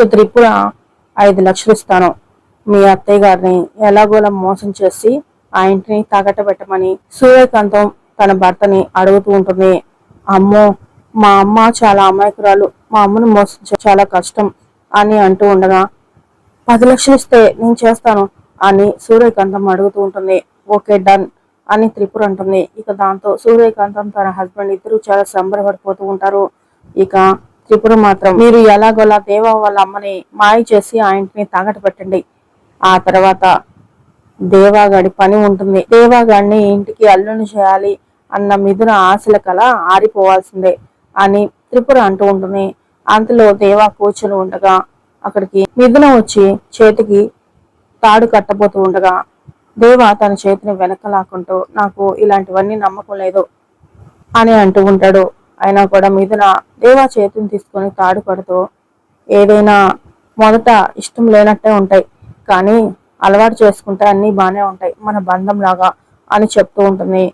ఇక త్రిపుర ఐదు లక్షలు ఇస్తాను. మీ అత్తయ్య గారిని ఎలాగోలా మోసం చేసి ఆ ఇంటిని తాకట్ట పెట్టమని సూర్యకాంతం తన భర్తని అడుగుతూ ఉంటుంది. అమ్మో మా అమ్మ చాలా అమాయకురాలు. మా అమ్మను మోసం చాలా కష్టం అని అంటూ ఉండగా పది లక్షలు ఇస్తే నేను చేస్తాను అని సూర్యకాంతం అడుగుతూ ఉంటుంది. ఓకే డన్ అని త్రిపుర అంటుంది. ఇక దాంతో సూర్యకాంతం తన హస్బెండ్ ఇద్దరు చాలా సంబరపడిపోతూ ఉంటారు. ఇక ఇప్పుడు మాత్రం మీరు ఎలాగోలా దేవా వాళ్ళ అమ్మని మాయ చేసి ఆ ఇంటిని తాగట పెట్టండి ఆ తర్వాత దేవాగాడి పని ఉంటుంది. దేవాగాడిని ఇంటికి అల్లుని చేయాలి అన్న మిథున ఆశల కళ ఆరిపోవాల్సిందే అని త్రిపుర అంటూ ఉంటుంది. అంతలో దేవా కూర్చొని ఉండగా అక్కడికి మిథున వచ్చి చేతికి తాడు కట్టబోతూ ఉండగా దేవ తన చేతిని వెనక లాక్కుంటూ నాకు ఇలాంటివన్నీ నమ్మకం లేదు అని అంటూ ఉంటాడు. అయినా కూడా మిథున దేవా చేతిని తీసుకొని తాడుపడుతూ ఏదైనా మొదట ఇష్టం లేనట్టే ఉంటాయి. కానీ అలవాటు చేసుకుంటే అన్నీ బాగానే ఉంటాయి. మన బంధం లాగా అని చెప్తూ ఉంటుంది.